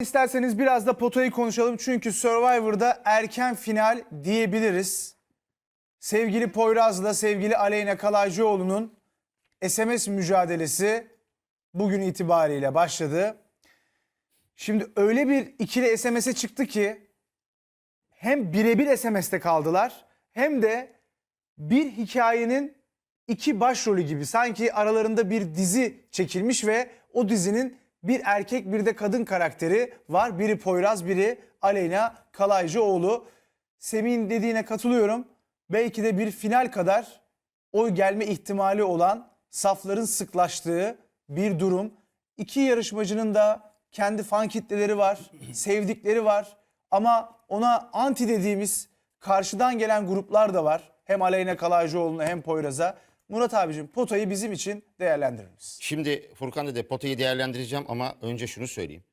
İsterseniz biraz da potayı konuşalım çünkü Survivor'da erken final diyebiliriz. Sevgili Poyraz'la sevgili Aleyna Kalaycıoğlu'nun SMS mücadelesi bugün itibariyle başladı. Şimdi öyle bir ikili SMS'e çıktı ki hem birebir SMS'te kaldılar hem de bir hikayenin iki başrolü gibi sanki aralarında bir dizi çekilmiş ve o dizinin bir erkek bir de kadın karakteri var. Biri Poyraz biri Aleyna Kalaycıoğlu. Semih'in dediğine katılıyorum. Belki de bir final kadar oy gelme ihtimali olan safların sıklaştığı bir durum. İki yarışmacının da kendi fan kitleleri var, sevdikleri var. Ama ona anti dediğimiz karşıdan gelen gruplar da var. Hem Aleyna Kalaycıoğlu'na hem Poyraz'a. Murat abicim potayı bizim için değerlendirir misin? Şimdi Furkan dede potayı değerlendireceğim ama önce şunu söyleyeyim.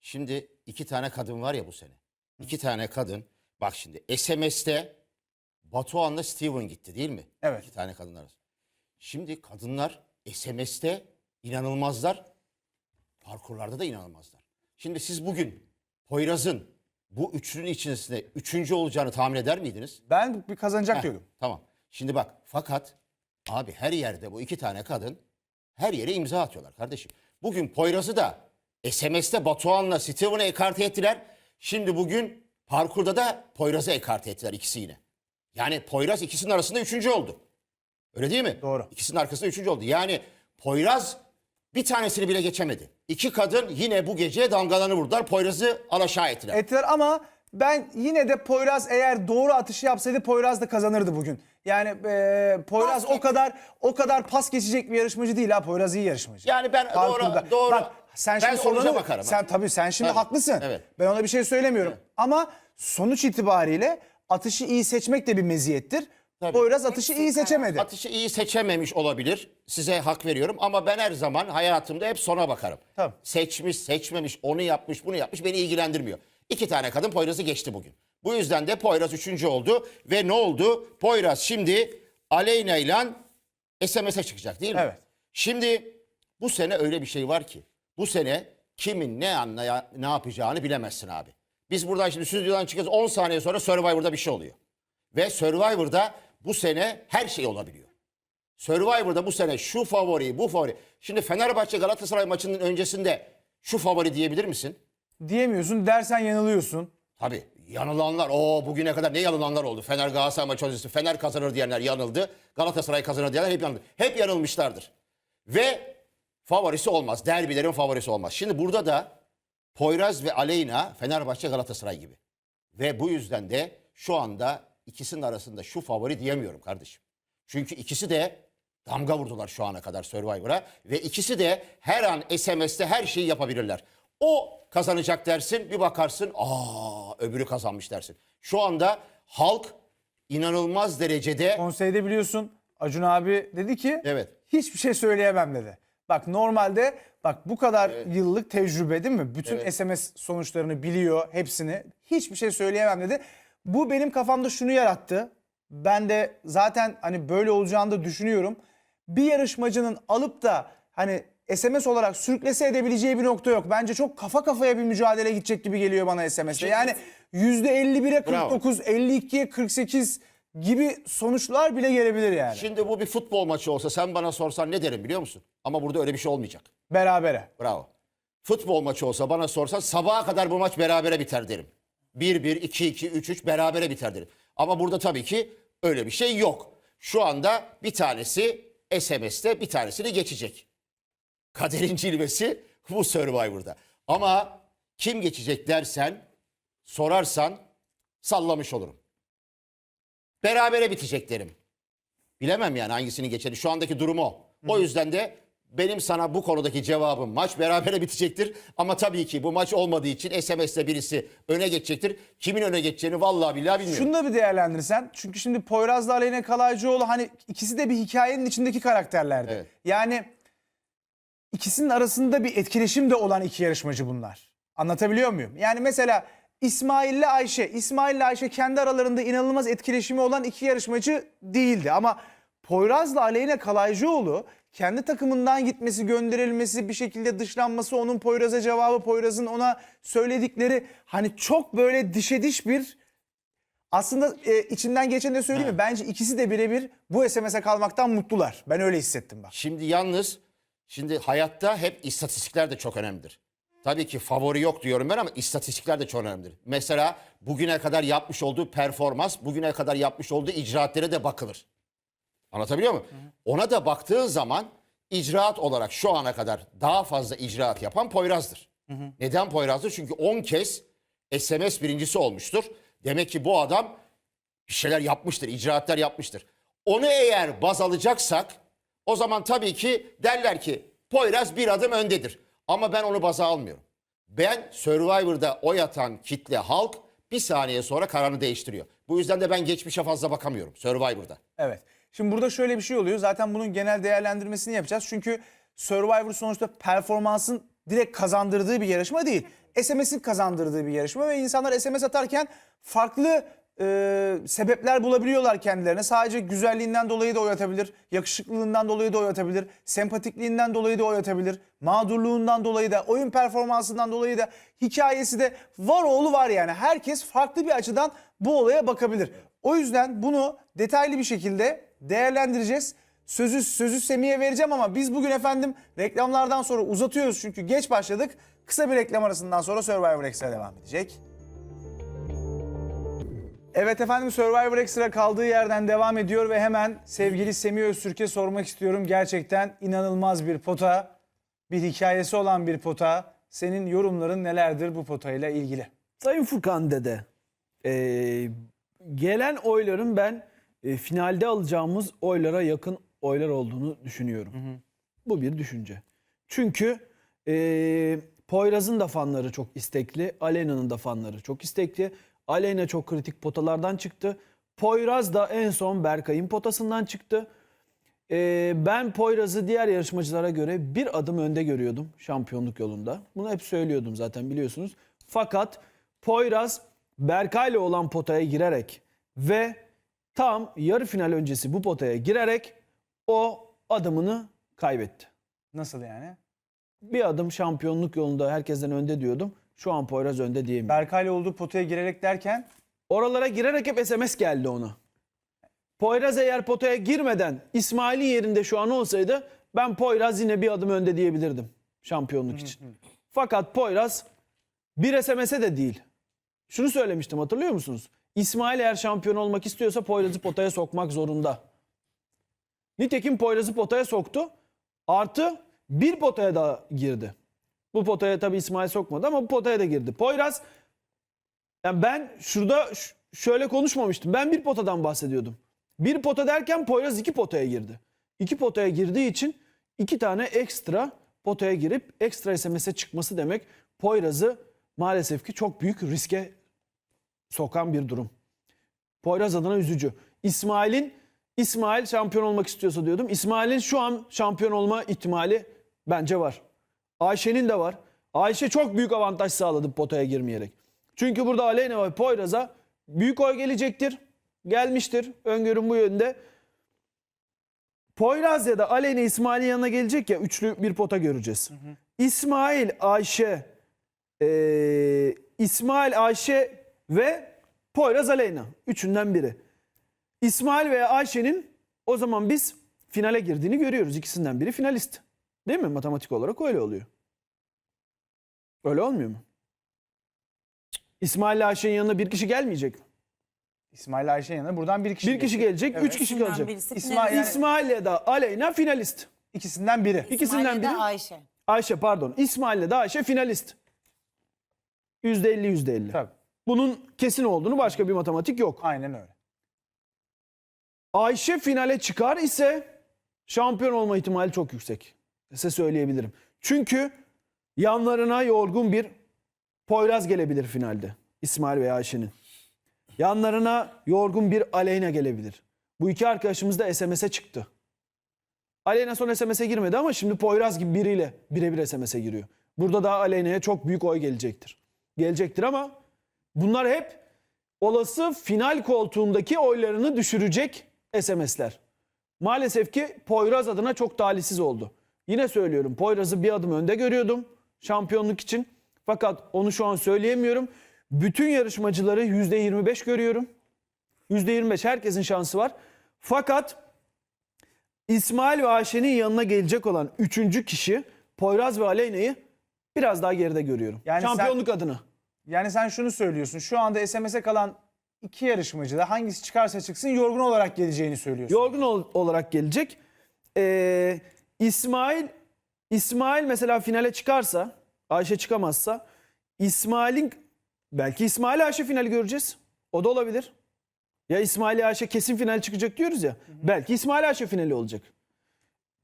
Şimdi iki tane kadın var ya bu sene. İki tane kadın. Bak şimdi SMS'te Batuhan'la Steven gitti değil mi? Evet. İki tane kadın arası. Şimdi kadınlar SMS'te inanılmazlar. Parkurlarda da inanılmazlar. Şimdi siz bugün Poyraz'ın bu üçlünün içerisinde üçüncü olacağını tahmin eder miydiniz? Ben bir kazanacak Heh, diyordum. Tamam. Şimdi bak fakat abi her yerde bu iki tane kadın her yere imza atıyorlar kardeşim. Bugün Poyraz'ı da SMS'te Batuhan'la Steven'ı ekarte ettiler. Şimdi bugün parkurda da Poyraz'ı ekarte ettiler ikisi yine. Yani Poyraz ikisinin arasında üçüncü oldu. Öyle değil mi? Doğru. İkisinin arkasında üçüncü oldu. Yani Poyraz bir tanesini bile geçemedi. İki kadın yine bu gece damgalarını vurdular. Poyraz'ı alaşağı ettiler. Ettiler ama ben yine de Poyraz eğer doğru atışı yapsaydı Poyraz da kazanırdı bugün. Yani e, Poyraz Pas o kadar o kadar pas geçecek bir yarışmacı değil ha. Poyraz iyi yarışmacı. Yani ben Parkurda. doğru- doğru- Bak, sen ben şimdi sonuca sorunu- bakarım. Sen tabii sen şimdi Evet, haklısın. evet. Ben ona bir şey söylemiyorum. Ama sonuç itibariyle atışı iyi seçmek de bir meziyettir. Tabii. Poyraz atışı iyi seçemedi. Atışı iyi seçememiş olabilir. Size hak veriyorum ama ben her zaman hayatımda hep sona bakarım. Tabii. Seçmiş, seçmemiş, onu yapmış, bunu yapmış beni ilgilendirmiyor. İki tane kadın Poyraz'ı geçti bugün. Bu yüzden de Poyraz üçüncü oldu ve ne oldu? Poyraz şimdi Aleyna ile SMS'e çıkacak değil mi? Evet. Şimdi bu sene öyle bir şey var ki bu sene kimin ne anlaya, ne yapacağını bilemezsin abi. Biz buradan şimdi stüdyodan çıkıyoruz 10 saniye sonra Survivor'da bir şey oluyor. Ve Survivor'da bu sene her şey olabiliyor. Survivor'da bu sene şu favori, bu favori. Şimdi Fenerbahçe Galatasaray maçının öncesinde şu favori diyebilir misin? Diyemiyorsun dersen yanılıyorsun. Tabii yanılanlar o bugüne kadar ne yanılanlar oldu. Fener Galatasaray maçı öncesi Fener kazanır diyenler yanıldı. Galatasaray kazanır diyenler hep yanıldı. Hep yanılmışlardır. Ve favorisi olmaz. Derbilerin favorisi olmaz. Şimdi burada da Poyraz ve Aleyna Fenerbahçe Galatasaray gibi. Ve bu yüzden de şu anda ikisinin arasında şu favori diyemiyorum kardeşim. Çünkü ikisi de damga vurdular şu ana kadar Survivor'a ve ikisi de her an SMS'te her şeyi yapabilirler. O kazanacak dersin bir bakarsın aa öbürü kazanmış dersin. Şu anda halk inanılmaz derecede Konseyde biliyorsun Acun abi dedi ki Evet. hiçbir şey söyleyemem dedi. Bak normalde bak bu kadar yıllık tecrübe değil mi? Bütün Evet. SMS sonuçlarını biliyor hepsini. Hiçbir şey söyleyemem dedi. Bu benim kafamda şunu yarattı. Ben de zaten hani böyle olacağını da düşünüyorum. Bir yarışmacının alıp da hani SMS olarak sürüklese edebileceği bir nokta yok. Bence çok kafa kafaya bir mücadele gidecek gibi geliyor bana SMS'te. Yani %51'e Bravo. 49, 52'ye 48 gibi sonuçlar bile gelebilir yani. şimdi bu bir futbol maçı olsa sen bana sorsan ne derim biliyor musun? Ama burada öyle bir şey olmayacak. Berabere. Bravo. Futbol maçı olsa bana sorsan sabaha kadar bu maç berabere biter derim. 1-1, 2-2, 3-3 berabere biter derim. Ama burada tabii ki öyle bir şey yok. Şu anda bir tanesi SMS'te bir tanesini geçecek. Kaderin cilvesi bu Survivor'da. Ama kim geçecek dersen, sorarsan sallamış olurum. Berabere bitecek derim. Bilemem yani hangisini geçeni. Şu andaki durum o. O yüzden de benim sana bu konudaki cevabım maç berabere bitecektir. Ama tabii ki bu maç olmadığı için SMS'te birisi öne geçecektir. Kimin öne geçeceğini vallahi billahi bilmiyorum. Şunu da bir değerlendirsen. Çünkü şimdi Poyraz'la Aleyna Kalaycıoğlu hani ikisi de bir hikayenin içindeki karakterlerdi. Evet. Yani ikisinin arasında bir etkileşim de olan iki yarışmacı bunlar. Anlatabiliyor muyum? Yani mesela İsmail'le Ayşe. İsmail'le Ayşe kendi aralarında inanılmaz etkileşimi olan iki yarışmacı değildi. Ama Poyraz'la Aleyna Kalaycıoğlu kendi takımından gitmesi, gönderilmesi, bir şekilde dışlanması, onun Poyraz'a cevabı, Poyraz'ın ona söyledikleri hani çok böyle dişe diş bir aslında e, içinden geçen de söyleyeyim mi? Bence ikisi de birebir bu SMS'e kalmaktan mutlular. Ben öyle hissettim bak. Şimdi yalnız şimdi hayatta hep istatistikler de çok önemlidir. Tabii ki favori yok diyorum ben ama istatistikler de çok önemlidir. Mesela bugüne kadar yapmış olduğu performans, bugüne kadar yapmış olduğu icraatlere de bakılır. Anlatabiliyor muyum? Ona da baktığın zaman icraat olarak şu ana kadar daha fazla icraat yapan Poyraz'dır. Neden Poyraz'dır? Çünkü 10 kez SMS birincisi olmuştur. Demek ki bu adam bir şeyler yapmıştır, icraatlar yapmıştır. Onu eğer baz alacaksak o zaman tabii ki derler ki Poyraz bir adım öndedir. Ama ben onu baza almıyorum. Ben Survivor'da oy atan kitle halk bir saniye sonra kararını değiştiriyor. Bu yüzden de ben geçmişe fazla bakamıyorum Survivor'da. Evet. Şimdi burada şöyle bir şey oluyor. Zaten bunun genel değerlendirmesini yapacağız. Çünkü Survivor sonuçta performansın direkt kazandırdığı bir yarışma değil. SMS'in kazandırdığı bir yarışma ve insanlar SMS atarken farklı e, sebepler bulabiliyorlar kendilerine. Sadece güzelliğinden dolayı da oy atabilir, yakışıklılığından dolayı da oy atabilir, sempatikliğinden dolayı da oy atabilir, mağdurluğundan dolayı da, oyun performansından dolayı da, hikayesi de var oğlu var yani. Herkes farklı bir açıdan bu olaya bakabilir. O yüzden bunu detaylı bir şekilde değerlendireceğiz. Sözü sözü Semih'e vereceğim ama biz bugün efendim reklamlardan sonra uzatıyoruz çünkü geç başladık. Kısa bir reklam arasından sonra Survivor Extra devam edecek. Evet efendim Survivor Extra kaldığı yerden devam ediyor ve hemen sevgili Semih Öztürk'e sormak istiyorum. Gerçekten inanılmaz bir pota, bir hikayesi olan bir pota. Senin yorumların nelerdir bu potayla ilgili? Sayın Furkan Dede, eee, gelen oyların ben e, finalde alacağımız oylara yakın oylar olduğunu düşünüyorum. Bu bir düşünce. Çünkü eee Poyraz'ın da fanları çok istekli, Aleyna'nın da fanları çok istekli. Aleyna çok kritik potalardan çıktı. Poyraz da en son Berkay'ın potasından çıktı. Ee, ben Poyraz'ı diğer yarışmacılara göre bir adım önde görüyordum şampiyonluk yolunda. Bunu hep söylüyordum zaten biliyorsunuz. Fakat Poyraz Berkay'la olan potaya girerek ve tam yarı final öncesi bu potaya girerek o adımını kaybetti. Nasıl yani? Bir adım şampiyonluk yolunda herkesten önde diyordum. Şu an Poyraz önde diyemiyorum. Berkay'la olduğu potaya girerek derken Oralara girerek hep SMS geldi ona. Poyraz eğer potaya girmeden İsmail'in yerinde şu an olsaydı ben Poyraz yine bir adım önde diyebilirdim şampiyonluk için. Fakat Poyraz bir SMS'e de değil. Şunu söylemiştim hatırlıyor musunuz? İsmail eğer şampiyon olmak istiyorsa Poyraz'ı potaya sokmak zorunda. Nitekim Poyraz'ı potaya soktu. Artı bir potaya daha girdi. Bu potaya tabii İsmail sokmadı ama bu potaya da girdi. Poyraz yani ben şurada şöyle konuşmamıştım. Ben bir potadan bahsediyordum. Bir pota derken Poyraz iki potaya girdi. İki potaya girdiği için iki tane ekstra potaya girip ekstra SMS'e çıkması demek Poyraz'ı maalesef ki çok büyük riske sokan bir durum. Poyraz adına üzücü. İsmail'in İsmail şampiyon olmak istiyorsa diyordum. İsmail'in şu an şampiyon olma ihtimali bence var. Ayşe'nin de var. Ayşe çok büyük avantaj sağladı potaya girmeyerek. Çünkü burada Aleyna ve Poyraz'a büyük oy gelecektir. Gelmiştir. Öngörüm bu yönde. Poyraz ya da Aleyna İsmail'in yanına gelecek ya üçlü bir pota göreceğiz. İsmail, Ayşe, eee, İsmail, Ayşe ve Poyraz Aleyna. Üçünden biri. İsmail veya Ayşe'nin o zaman biz finale girdiğini görüyoruz. İkisinden biri finalist. Değil mi? Matematik olarak öyle oluyor. Öyle olmuyor mu? İsmail ile Ayşe'nin yanına bir kişi gelmeyecek mi? İsmail Ayşe yanına buradan bir kişi Bir kişi gelecek. gelecek, üç kişi İkisinden kalacak. birisi İsmail- finalist. yani- İsmail ya da Aleyna finalist. İkisinden biri. İkisinden de biri. Ayşe. Ayşe pardon. İsmail ile de Ayşe finalist. Yüzde elli, yüzde elli. Tabii. Bunun kesin olduğunu başka bir matematik yok. Aynen öyle. Ayşe finale çıkar ise şampiyon olma ihtimali çok yüksek. Size söyleyebilirim. Çünkü yanlarına yorgun bir Poyraz gelebilir finalde. İsmail veya Ayşe'nin. Yanlarına yorgun bir Aleyna gelebilir. Bu iki arkadaşımız da SMS'e çıktı. Aleyna son SMS'e girmedi ama şimdi Poyraz gibi biriyle birebir SMS'e giriyor. Burada da Aleyna'ya çok büyük oy gelecektir. Gelecektir ama bunlar hep olası final koltuğundaki oylarını düşürecek SMS'ler. Maalesef ki Poyraz adına çok talihsiz oldu. Yine söylüyorum Poyraz'ı bir adım önde görüyordum şampiyonluk için. Fakat onu şu an söyleyemiyorum. Bütün yarışmacıları %25 görüyorum. %25 herkesin şansı var. Fakat İsmail ve Ayşe'nin yanına gelecek olan üçüncü kişi Poyraz ve Aleyna'yı biraz daha geride görüyorum. Yani sen- Şampiyonluk adına. Yani sen şunu söylüyorsun. Şu anda SMS'e kalan iki yarışmacı da hangisi çıkarsa çıksın yorgun olarak geleceğini söylüyorsun. Yorgun ol- olarak gelecek. Ee, İsmail İsmail mesela finale çıkarsa, Ayşe çıkamazsa İsmail'in belki İsmail Ayşe finali göreceğiz. O da olabilir. Ya İsmail Ayşe kesin final çıkacak diyoruz ya. Belki İsmail Ayşe finali olacak.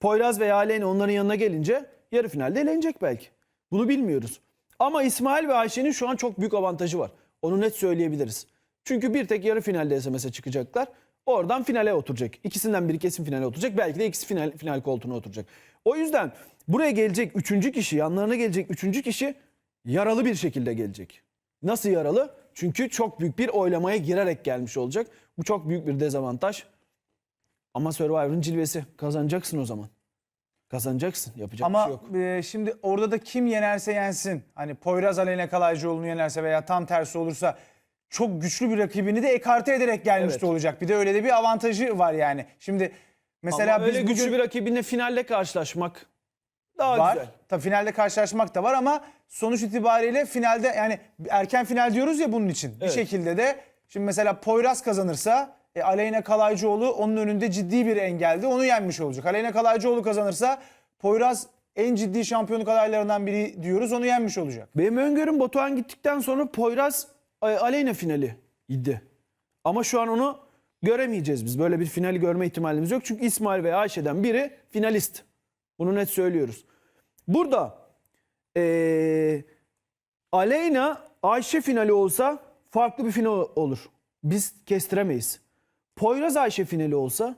Poyraz veya Aleyna onların yanına gelince yarı finalde elenecek belki. Bunu bilmiyoruz. Ama İsmail ve Ayşe'nin şu an çok büyük avantajı var. Onu net söyleyebiliriz. Çünkü bir tek yarı finalde SMS'e çıkacaklar. Oradan finale oturacak. İkisinden biri kesin finale oturacak. Belki de ikisi final, final koltuğuna oturacak. O yüzden buraya gelecek üçüncü kişi, yanlarına gelecek üçüncü kişi yaralı bir şekilde gelecek. Nasıl yaralı? Çünkü çok büyük bir oylamaya girerek gelmiş olacak. Bu çok büyük bir dezavantaj. Ama Survivor'ın cilvesi. Kazanacaksın o zaman. Kazanacaksın. Yapacak bir Ama şey yok. e, şimdi orada da kim yenerse yensin. Hani Poyraz Aleyna Kalaycıoğlu'nu yenerse veya tam tersi olursa çok güçlü bir rakibini de ekarte ederek gelmiş Evet. olacak. Bir de öyle de bir avantajı var yani. Şimdi mesela Ama biz öyle güçlü bugün bir rakibinle finalde karşılaşmak daha var. güzel. Tabii finalde karşılaşmak da var ama sonuç itibariyle finalde yani erken final diyoruz ya bunun için. Bir Evet. şekilde de şimdi mesela Poyraz kazanırsa e, Aleyna Kalaycıoğlu onun önünde ciddi bir engeldi. Onu yenmiş olacak. Aleyna Kalaycıoğlu kazanırsa Poyraz en ciddi şampiyonluk adaylarından biri diyoruz. Onu yenmiş olacak. Benim öngörüm Batuhan gittikten sonra Poyraz Aleyna finali idi. Ama şu an onu göremeyeceğiz biz. Böyle bir finali görme ihtimalimiz yok. Çünkü İsmail ve Ayşe'den biri finalist. Bunu net söylüyoruz. Burada eee Aleyna Ayşe finali olsa farklı bir final olur. Biz kestiremeyiz. Poyraz Ayşe finali olsa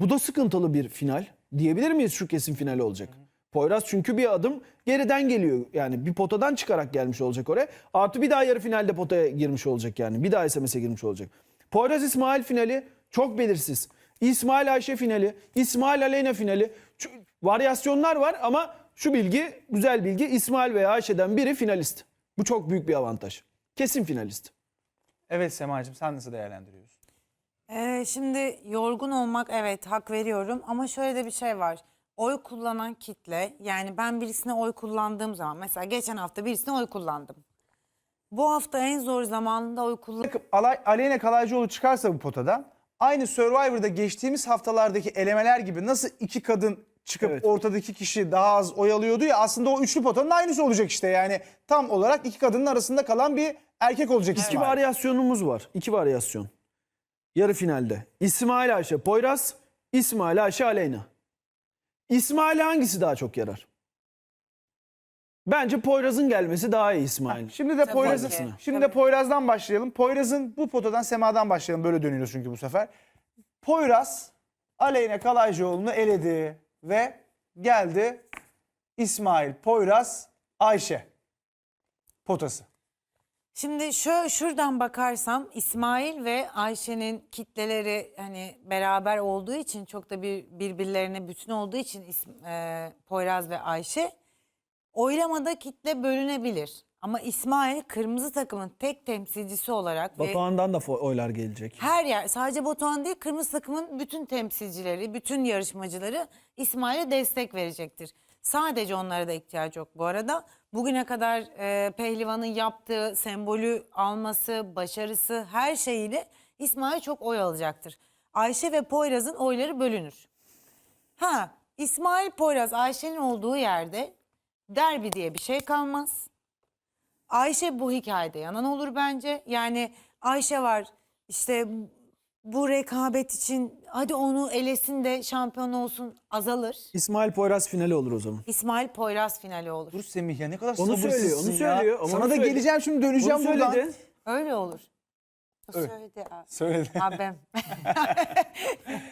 bu da sıkıntılı bir final. Diyebilir miyiz şu kesin finali olacak? Poyraz çünkü bir adım geriden geliyor. Yani bir potadan çıkarak gelmiş olacak oraya. Artı bir daha yarı finalde potaya girmiş olacak yani. Bir daha SMS'e girmiş olacak. Poyraz İsmail finali çok belirsiz. İsmail Ayşe finali, İsmail Aleyna finali. Şu- varyasyonlar var ama şu bilgi, güzel bilgi İsmail veya Ayşe'den biri finalist. Bu çok büyük bir avantaj. Kesin finalist. Evet Semacığım sen nasıl değerlendiriyorsun? Ee, şimdi yorgun olmak evet hak veriyorum ama şöyle de bir şey var. Oy kullanan kitle yani ben birisine oy kullandığım zaman mesela geçen hafta birisine oy kullandım. Bu hafta en zor zamanında oy kullan Alay, Aleyna Kalaycıoğlu çıkarsa bu potadan aynı Survivor'da geçtiğimiz haftalardaki elemeler gibi nasıl iki kadın çıkıp Evet. ortadaki kişi daha az oy alıyordu ya aslında o üçlü potanın aynısı olacak işte yani tam olarak iki kadının arasında kalan bir erkek olacak İki İsmail. varyasyonumuz var. İki varyasyon. Yarı finalde. İsmail Ayşe Poyraz, İsmail Ayşe Aleyna. İsmail'e hangisi daha çok yarar? Bence Poyraz'ın gelmesi daha iyi İsmail. Şimdi de Tabii Poyraz'ın ki. şimdi de Tabii. Poyraz'dan başlayalım. Poyraz'ın bu potadan Sema'dan başlayalım. Böyle dönüyoruz çünkü bu sefer. Poyraz Aleyna Kalaycıoğlu'nu eledi ve geldi İsmail Poyraz Ayşe potası. Şimdi şu şuradan bakarsam İsmail ve Ayşe'nin kitleleri hani beraber olduğu için çok da bir birbirlerine bütün olduğu için İsm- e, Poyraz ve Ayşe oylamada kitle bölünebilir. Ama İsmail kırmızı takımın tek temsilcisi olarak ve Batuhan'dan da fo- oylar gelecek. her yer sadece Batuhan değil kırmızı takımın bütün temsilcileri, bütün yarışmacıları İsmail'e destek verecektir. Sadece onlara da ihtiyacı yok bu arada. Bugüne kadar e, pehlivanın yaptığı sembolü alması, başarısı her şeyiyle İsmail çok oy alacaktır. Ayşe ve Poyraz'ın oyları bölünür. Ha İsmail Poyraz Ayşe'nin olduğu yerde derbi diye bir şey kalmaz. Ayşe bu hikayede yanan olur bence. Yani Ayşe var işte bu rekabet için hadi onu elesin de şampiyon olsun azalır. İsmail Poyraz finali olur o zaman. İsmail Poyraz finali olur. Dur Semih ya ne kadar Onu sabırsızsın söylüyor, onu ya. söylüyor ama Sana onu da söyledi. geleceğim şimdi döneceğim buradan. söyledi. Öyle olur. O Öyle. Söyledi. abi. Söyledi. Abim.